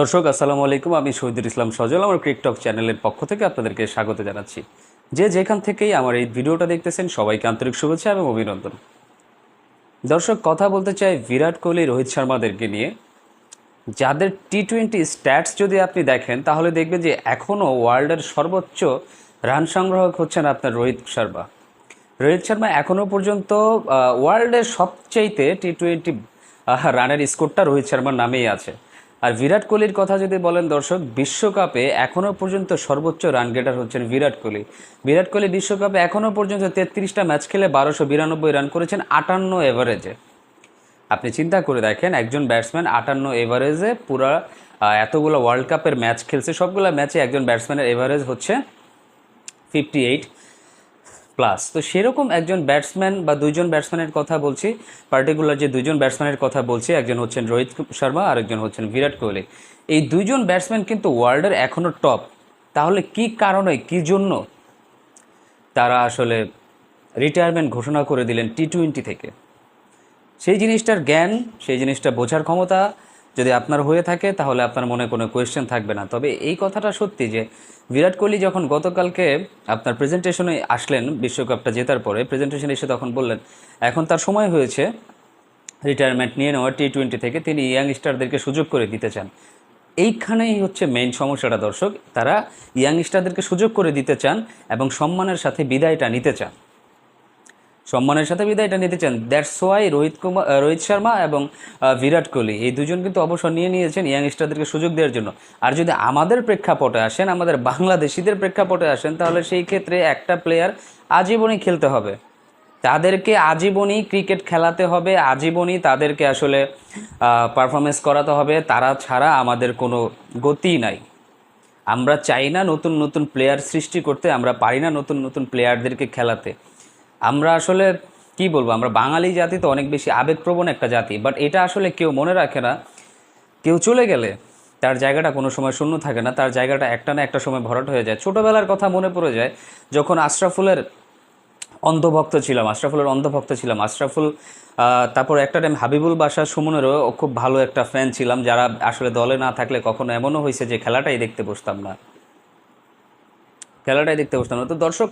দর্শক, আসসালামু আলাইকুম। আমি শহীদুল ইসলাম সজল, আমার ক্রিকটক চ্যানেলের পক্ষ থেকে আপনাদেরকে স্বাগত জানাচ্ছি। যে যেখান থেকেই আমার এই ভিডিওটা দেখতেছেন, সবাইকে আন্তরিক শুভেচ্ছা এবং অভিনন্দন। দর্শক, কথা বলতে চাই বিরাট কোহলি, রোহিত শর্মাদেরকে নিয়ে। যাদের টি টোয়েন্টি স্ট্যাটস যদি আপনি দেখেন, তাহলে দেখবেন যে এখনও ওয়ার্ল্ডের সর্বোচ্চ রান সংগ্রাহক হচ্ছেন আপনার রোহিত শর্মা। রোহিত শর্মা এখনও পর্যন্ত ওয়ার্ল্ডের সবচাইতে টি টোয়েন্টি রানের স্কোরটা রোহিত শর্মার নামেই আছে। আর বিরাট কোহলির কথা যদি বলেন দর্শক, বিশ্বকাপে এখনও পর্যন্ত সর্বোচ্চ রান গেটার হচ্ছেন বিরাট কোহলি। বিরাট কোহলি বিশ্বকাপে এখনও পর্যন্ত তেত্রিশটা ম্যাচ খেলে বারোশো বিরানব্বই রান করেছেন আটান্ন এভারেজে আপনি চিন্তা করে দেখেন, একজন ব্যাটসম্যান আটান্ন এভারেজে পুরো এতগুলো ওয়ার্ল্ড কাপের ম্যাচ খেলছে। সবগুলো ম্যাচে একজন ব্যাটসম্যানের এভারেজ হচ্ছে ফিফটি এইট প্লাস তো সেরকম একজন ব্যাটসম্যান বা দুইজন ব্যাটসম্যানের কথা বলছি পার্টিকুলার যে দুইজন ব্যাটসম্যানের কথা বলছি, একজন হচ্ছেন রোহিত শর্মা আর একজন হচ্ছেন বিরাট কোহলি। এই দুইজন ব্যাটসম্যান কিন্তু ওয়ার্ল্ডের এখনও টপ তাহলে কি কারণে, কি জন্য তারা আসলে রিটায়ারমেন্ট ঘোষণা করে দিলেন টি টোয়েন্টি থেকে? সেই জিনিসটার জ্ঞান, সেই জিনিসটা বোঝার ক্ষমতা যদি আপনার হয়ে থাকে, তাহলে আপনার মনে কোনো কোয়েশ্চেন থাকবে না। তবে এই কথাটা সত্যি যে, বিরাট কোহলি যখন গতকালকে আপনার প্রেজেন্টেশনে আসলেন, বিশ্বকাপটা জেতার পরে প্রেজেন্টেশন এসে তখন বললেন, এখন তার সময় হয়েছে রিটায়ারমেন্ট নিয়ে নেওয়া টি টোয়েন্টি থেকে তিনি ইয়াংস্টারদেরকে সুযোগ করে দিতে চান। এইখানেই হচ্ছে মেইন সমস্যাটা দর্শক, তারা ইয়াংস্টারদেরকে সুযোগ করে দিতে চান এবং সম্মানের সাথে বিদায়টা নিতে চান। সম্মানের সাথে বিদায় এটা নিতে চান। দ্যাটস ওয়াই রোহিত কুমার রোহিত শর্মা এবং বিরাট কোহলি এই দুজন কিন্তু অবসর নিয়ে নিয়েছেন ইয়াংস্টারদেরকে সুযোগ দেওয়ার জন্য। আর যদি আমাদের প্রেক্ষাপটে আসেন, আমাদের বাংলাদেশিদের প্রেক্ষাপটে আসেন, তাহলে সেই ক্ষেত্রে একটা প্লেয়ার আজীবনই খেলতে হবে। তাদেরকে আজীবনই ক্রিকেট খেলাতে হবে, আজীবনই তাদেরকে আসলে পারফরমেন্স করাতে হবে। তারা ছাড়া আমাদের কোনো গতি নাই। আমরা চাই না নতুন নতুন প্লেয়ার সৃষ্টি করতে, আমরা পারি না নতুন নতুন প্লেয়ারদেরকে খেলাতে। আমরা আসলে কি বলব, আমরা বাঙালি জাতি তো অনেক বেশি আবেগপ্রবণ একটা জাতি বাট এটা আসলে কেউ মনে রাখে না। কেউ চলে গেলে তার জায়গাটা কোনো সময় শূন্য থাকে না, তার জায়গাটা একটা না একটা সময় ভরাট হয়ে যায়। ছোটোবেলার কথা মনে পড়ে যায়, যখন আশরাফুলের অন্ধভক্ত ছিলাম, আশরাফুলের অন্ধভক্ত ছিলাম। আশরাফুল তারপর একটা টাইম হাবিবুল বাসা সুমনেরও খুব ভালো একটা ফ্যান ছিলাম, যারা আসলে দলে না থাকলে কখনো এমনও হয়েছে যে খেলাটাই দেখতে বসতাম না। খেলাটাই দেখতে বসতাম। না তো দর্শক,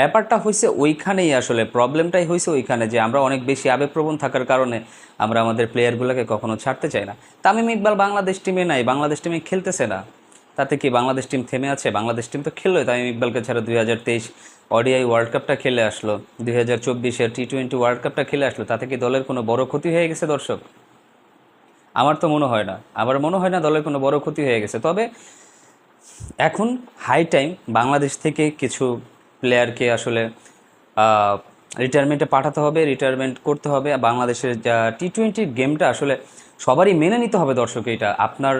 ব্যাপারটা হয়েছে ওইখানেই আসলে প্রবলেমটাই হয়েছে ওইখানে যে আমরা অনেক বেশি আবেগপ্রবণ থাকার কারণে আমরা আমাদের প্লেয়ারগুলোকে কখনো ছাড়তে চাই না। তামিম ইকবাল বাংলাদেশ টিমে নাই, বাংলাদেশ টিমে খেলতেছে না। তাতে কি বাংলাদেশ টিম থেমে আছে? বাংলাদেশ টিম তো খেললোই। তামিম ইকবালকে ছাড়া দুই হাজার তেইশ ওডিআই ওয়ার্ল্ড কাপটা খেলে আসলো, দুই হাজার চব্বিশের টি টোয়েন্টি ওয়ার্ল্ড কাপটা খেলে আসলো। তাতে কি দলের কোনো বড় ক্ষতি হয়ে গেছে দর্শক? আমার তো মনে হয় না। আমার মনে হয় না দলের কোনো বড় ক্ষতি হয়ে গেছে। তবে এখন হাই টাইম বাংলাদেশ থেকে কিছু প্লেয়ারকে আসলে রিটায়ারমেন্টে পাঠাতে হবে রিটায়ারমেন্ট করতে হবে। বাংলাদেশের যা টি টোয়েন্টির গেমটা আসলে সবারই মেনে নিতে হবে দর্শক এটা। আপনার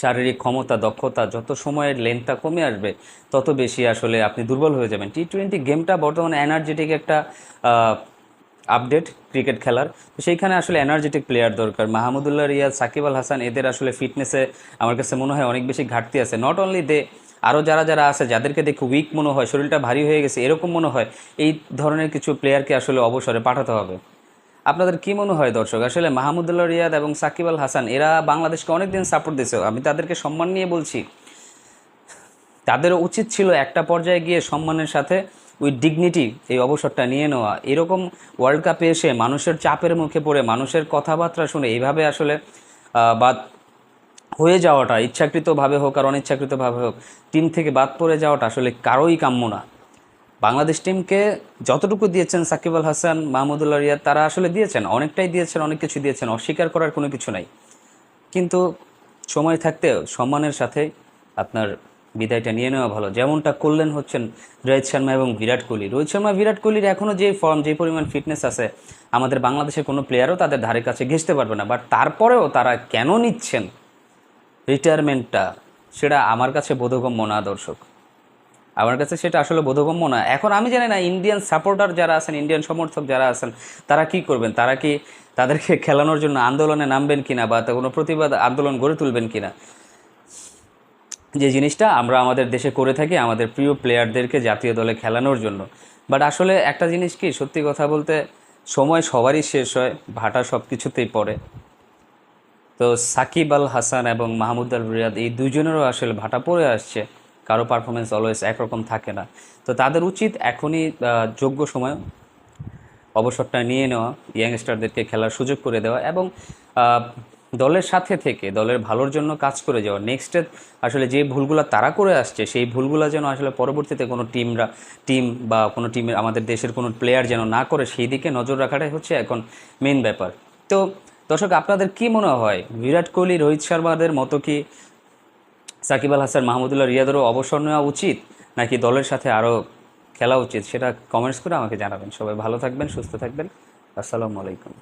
শারীরিক ক্ষমতা, দক্ষতা যত সময়ের লেন্থটা কমে আসবে, তত বেশি আসলে আপনি দুর্বল হয়ে যাবেন। টি টোয়েন্টি গেমটা বর্তমানে এনার্জেটিক একটা আপডেট ক্রিকেট খেলার। তো সেইখানে আসলে এনার্জেটিক প্লেয়ার দরকার। মাহমুদুল্লাহ রিয়াজ, সাকিব আল হাসান, এদের আসলে ফিটনেসে আমার কাছে মনে হয় অনেক বেশি ঘাটতি আছে। নট অনলি দে আরও যারা যারা আছে, যাদেরকে দেখে উইক মনে হয়, শরীরটা ভারী হয়ে গেছে, এরকম মনে হয়, এই ধরনের কিছু প্লেয়ারকে আসলে অবসরে পাঠাতে হবে। আপনাদের কি মনে হয় দর্শক? আসলে মাহমুদুল্লাহ রিয়াদ এবং সাকিব আল হাসান, এরা বাংলাদেশকে অনেকদিন সাপোর্ট দিয়েছে। আমি তাদেরকে সম্মান নিয়ে বলছি, তাদেরও উচিত ছিল একটা পর্যায়ে গিয়ে সম্মানের সাথে উইথ ডিগনিটি এই অবসরটা নিয়ে নেওয়া। এরকম ওয়ার্ল্ড কাপে এসে মানুষের চাপের মুখে পড়ে, মানুষের কথাবার্তা শুনে এইভাবে আসলে বাদ হয়ে যাওয়াটা, ইচ্ছাকৃতভাবে হোক আর অনিচ্ছাকৃতভাবে হোক টিম থেকে বাদ পড়ে যাওয়াটা আসলে কারোই কাম্য না। বাংলাদেশ টিমকে যতটুকু দিয়েছেন সাকিব আল হাসান, মাহমুদুল্লাহ রিয়াদ, তারা আসলে দিয়েছেন, অনেকটাই দিয়েছেন, অনেক কিছু দিয়েছেন, অস্বীকার করার কোনো কিছু নাই। কিন্তু সময় থাকতে সম্মানের সাথে আপনার বিদায়টা নিয়ে নেওয়া ভালো। যেমনটা করলেন হচ্ছেন রোহিত শর্মা এবং বিরাট কোহলি। রোহিত শর্মা, বিরাট কোহলির এখনও যে ফর্ম, যে পরিমাণ ফিটনেস আছে, আমাদের বাংলাদেশের কোনো প্লেয়ারও তাদের ধারে কাছে ঘেঁচতে পারবে না। বাট তারপরেও তারা কেন নিচ্ছেন রিটায়ারমেন্টটা, সেটা আমার কাছে বোধগম্য না, দর্শক। আমার কাছে সেটা আসলে বোধগম্য না। এখন আমি জানি না, ইন্ডিয়ান সাপোর্টার যারা আছেন, ইন্ডিয়ান সমর্থক যারা আছেন, তারা কি করবেন? তারা কি তাদেরকে খেলানোর জন্য আন্দোলনে নামবেন কিনা বা কোনো প্রতিবাদ আন্দোলন গড়ে তুলবেন কিনা? যে জিনিসটা আমরা আমাদের দেশে করে থাকি, আমাদের প্রিয় প্লেয়ারদেরকে জাতীয় দলে খেলানোর জন্য। বাট আসলে একটা জিনিস কি, সত্যি কথা বলতে সময় সবারই শেষ হয়, ভাটা সব কিছুতেই পড়ে। তো সাকিব আল হাসান এবং মাহমুদ আল রিয়াদ এই দুজনেরও আসলে ভাটা পড়ে আসছে, কারও পারফরমেন্স অলওয়েজ একরকম থাকে না। তো তাদের উচিত এখনই যোগ্য সময়, অবসরটা নিয়ে নেওয়া ইয়াংস্টারদেরকে খেলার সুযোগ করে দেওয়া এবং দলের সাথে থেকে, দলের ভালোর জন্য কাজ করে যাওয়া। নেক্সটের আসলে যে ভুলগুলো তারা করে আসছে, সেই ভুলগুলো যেন আসলে পরবর্তীতে কোনো টিমরা, টিম বা কোনো টিমের, আমাদের দেশের কোনো প্লেয়ার যেন না করে, সেই দিকে নজর রাখাটাই হচ্ছে এখন মেন ব্যাপার। তো দর্শক, আপনাদের কি মনে হয়? বিরাট কোহলি, রোহিত শর্মাদের মতো কি সাকিব আল হাসান, মাহমুদুল্লাহ রিয়াদেরও অবসর নেওয়া উচিত, নাকি দলের সাথে আরও খেলা উচিত? সেটা কমেন্টস করে আমাকে জানাবেন। সবাই ভালো থাকবেন, সুস্থ থাকবেন। আসসালামু আলাইকুম।